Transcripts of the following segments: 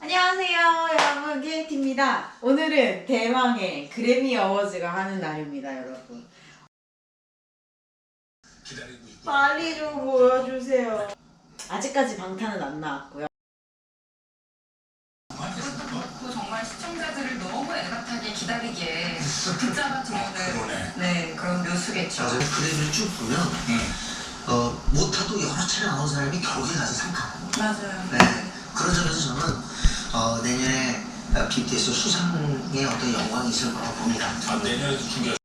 안녕하세요 여러분. KT입니다. 오늘은 대망의 그래미 어워즈가 하는 날입니다 여러분. 빨리 좀 보여주세요. 아직까지 방탄은 안 나왔고요. 그 정말 시청자들을 너무 애틋하게 기다리게 붙잡아 들어오는 네. 그런 묘수겠죠. 맞아요. 그래를 쭉 보면 어, 못하도 여러 차례 나온 사람이 결국에 가서 상 타고. 맞아요. 네. 그런 점에서 저는 어, 내년에 어, BTS 수상의 어떤 영광이 있을 거라고 봅니다. 아, 내년에도 좀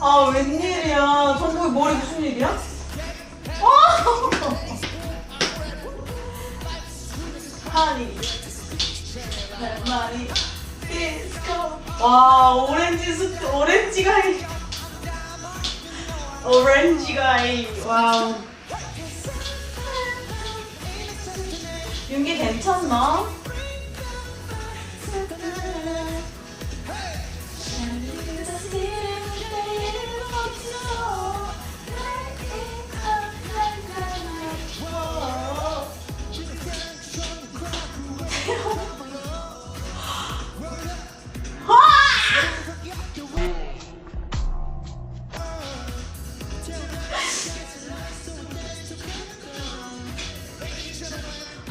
아 웬일이야 정국이 머리 무슨 일이야? 어! 하니 와 오렌지 스 오렌지 가이 오렌지 가이 와우 윤기 괜찮나?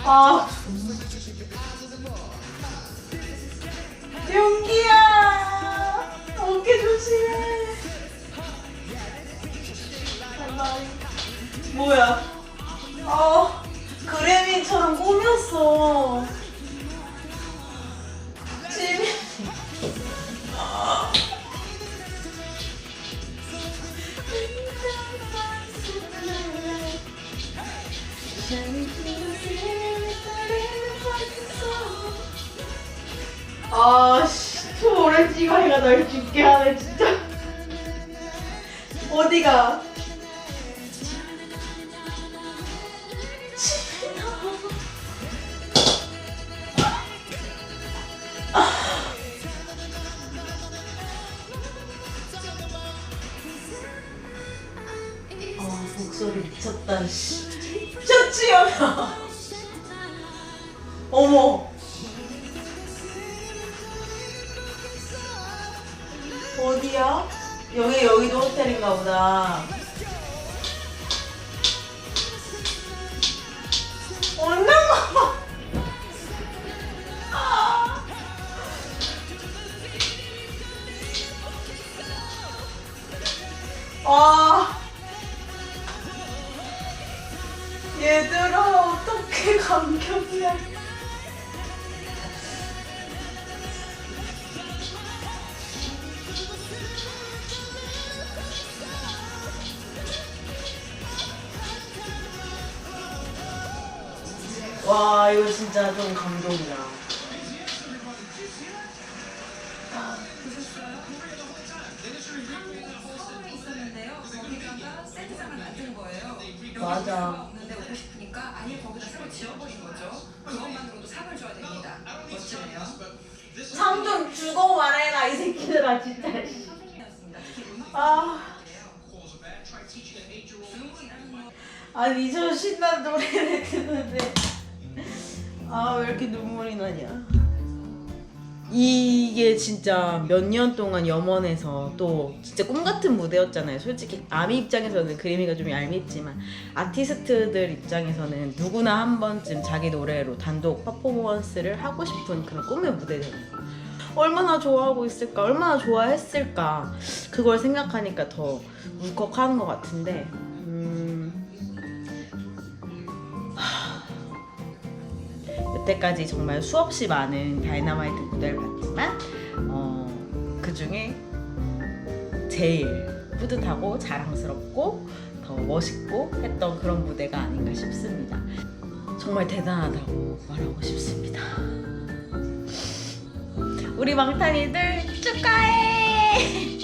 아. 용기야. 어깨 조심해. 뭐야? 어 그래미처럼 꾸몄어 아씨 저 오렌지 가이가 날 죽게 하네 진짜. 어디가? 아 목소리 미쳤다 씨. 셔츠야 어머 어디야? 여기 여기도 호텔인가 보다. 얼마나? 아. 얘들아 어떻게 감격이 와 이거 진짜 좀 거예요. 맞아. 없는데 오고 싶으니까 아예 거기다 새로 지어버린 거죠. 그것만으로도 상을 줘야 됩니다. 멋지네요. 상좀 주고 말해라 이 새끼들아 진짜. 아 아니 저 신난 노래를 듣는데 아 왜 이렇게 눈물이 나냐. 이게 진짜 몇 년 동안 염원해서 또 진짜 꿈 같은 무대였잖아요. 솔직히 아미 입장에서는 그림이가 좀 얄밉지만 아티스트들 입장에서는 누구나 한 번쯤 자기 노래로 단독 퍼포먼스를 하고 싶은 그런 꿈의 무대잖아요. 얼마나 좋아하고 있을까, 얼마나 좋아했을까 그걸 생각하니까 더 울컥하는 것 같은데. 여태까지 정말 수없이 많은 다이너마이트 무대를 봤지만 어, 그 중에 제일 뿌듯하고 자랑스럽고 더 멋있고 했던 그런 무대가 아닌가 싶습니다. 정말 대단하다고 말하고 싶습니다. 우리 망탄이들 축하해!